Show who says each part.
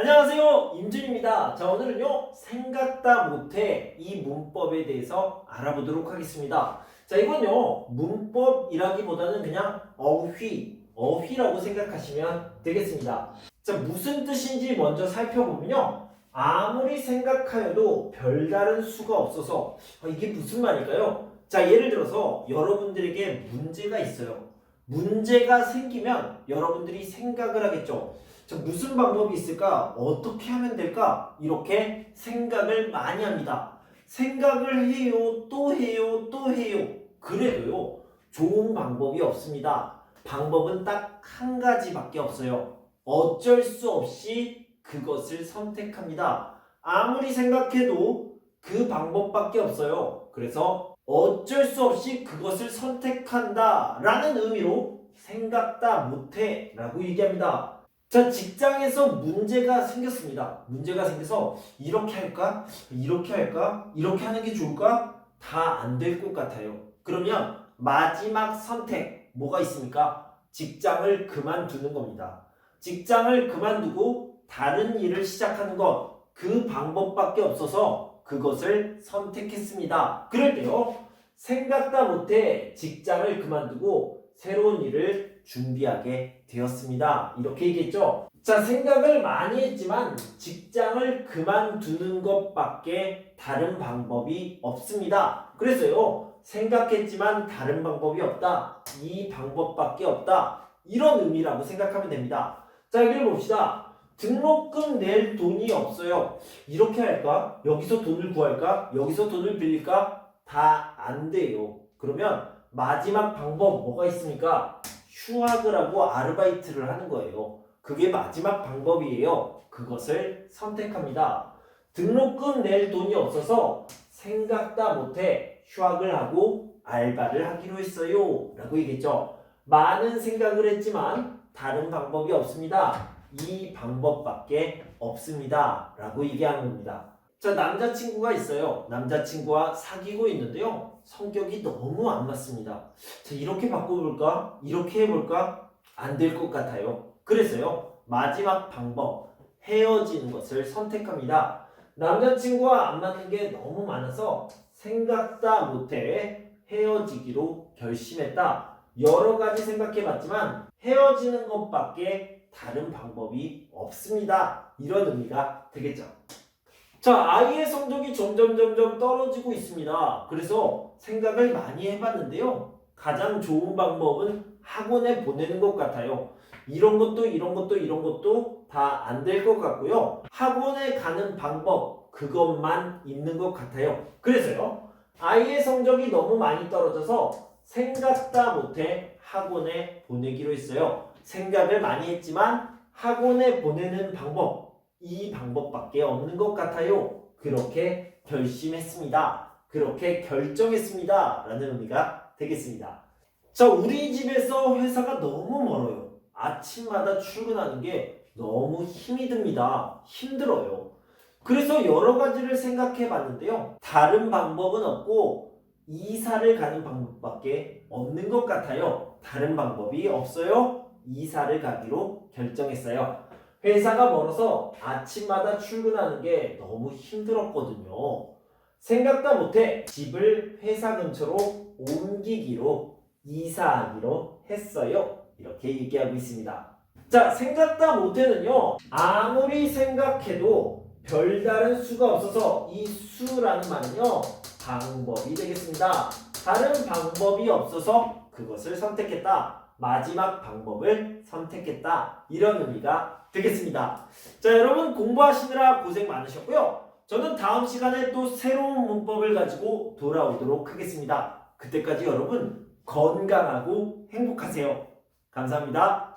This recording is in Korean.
Speaker 1: 안녕하세요. 임준입니다. 자 오늘은요 생각다 못해 이 문법에 대해서 알아보도록 하겠습니다. 자 이건요 문법이라기보다는 그냥 어휘 어휘라고 생각하시면 되겠습니다. 자 무슨 뜻인지 먼저 살펴보면요. 아무리 생각하여도 별다른 수가 없어서 아, 이게 무슨 말일까요? 자 예를 들어서 여러분들에게 문제가 있어요. 문제가 생기면 여러분들이 생각을 하겠죠 자, 무슨 방법이 있을까? 어떻게 하면 될까? 이렇게 생각을 많이 합니다. 생각을 해요, 또 해요, 또 해요. 그래도요, 좋은 방법이 없습니다. 방법은 딱 한 가지밖에 없어요. 어쩔 수 없이 그것을 선택합니다. 아무리 생각해도 그 방법밖에 없어요. 그래서 어쩔 수 없이 그것을 선택한다 라는 의미로 생각다 못해 라고 얘기합니다. 자, 직장에서 문제가 생겼습니다. 문제가 생겨서 이렇게 할까? 이렇게 할까? 이렇게 하는 게 좋을까? 다 안 될 것 같아요. 그러면 마지막 선택 뭐가 있습니까? 직장을 그만두는 겁니다. 직장을 그만두고 다른 일을 시작하는 것 그 방법밖에 없어서 그것을 선택했습니다. 그럴 때요. 생각다 못해 직장을 그만두고 새로운 일을 준비하게 되었습니다. 이렇게 얘기했죠. 자, 생각을 많이 했지만 직장을 그만두는 것밖에 다른 방법이 없습니다. 그래서요, 생각했지만 다른 방법이 없다. 이 방법밖에 없다. 이런 의미라고 생각하면 됩니다. 자, 여기를 봅시다. 등록금 낼 돈이 없어요. 이렇게 할까? 여기서 돈을 구할까? 여기서 돈을 빌릴까? 다 안 돼요. 그러면 마지막 방법 뭐가 있습니까? 휴학을 하고 아르바이트를 하는 거예요. 그게 마지막 방법이에요. 그것을 선택합니다. 등록금 낼 돈이 없어서 생각다 못해 휴학을 하고 알바를 하기로 했어요. 라고 얘기했죠. 많은 생각을 했지만 다른 방법이 없습니다. 이 방법밖에 없습니다. 라고 얘기하는 겁니다. 자, 남자친구가 있어요. 남자친구와 사귀고 있는데요. 성격이 너무 안 맞습니다. 자, 이렇게 바꿔볼까? 이렇게 해볼까? 안 될 것 같아요. 그래서요, 마지막 방법, 헤어지는 것을 선택합니다. 남자친구와 안 맞는 게 너무 많아서 생각다 못해 헤어지기로 결심했다. 여러 가지 생각해 봤지만 헤어지는 것밖에 다른 방법이 없습니다. 이런 의미가 되겠죠. 자, 아이의 성적이 점점 점점 떨어지고 있습니다. 그래서 생각을 많이 해봤는데요. 가장 좋은 방법은 학원에 보내는 것 같아요. 이런 것도 이런 것도 이런 것도 다 안 될 것 같고요. 학원에 가는 방법 그것만 있는 것 같아요. 그래서요. 아이의 성적이 너무 많이 떨어져서 생각다 못해 학원에 보내기로 했어요. 생각을 많이 했지만 학원에 보내는 방법 이 방법밖에 없는 것 같아요. 그렇게 결심했습니다. 그렇게 결정했습니다. 라는 의미가 되겠습니다. 자, 우리 집에서 회사가 너무 멀어요. 아침마다 출근하는 게 너무 힘이 듭니다. 힘들어요. 그래서 여러 가지를 생각해 봤는데요. 다른 방법은 없고 이사를 가는 방법밖에 없는 것 같아요. 다른 방법이 없어요. 이사를 가기로 결정했어요. 회사가 멀어서 아침마다 출근하는 게 너무 힘들었거든요. 생각도 못해 집을 회사 근처로 옮기기로 이사하기로 했어요. 이렇게 얘기하고 있습니다. 자, 생각다 못해는요, 아무리 생각해도 별다른 수가 없어서 이 수라는 말은요, 방법이 되겠습니다. 다른 방법이 없어서 그것을 선택했다. 마지막 방법을 선택했다. 이런 의미가 되겠습니다. 자, 여러분 공부하시느라 고생 많으셨고요. 저는 다음 시간에 또 새로운 문법을 가지고 돌아오도록 하겠습니다. 그때까지 여러분 건강하고 행복하세요. 감사합니다.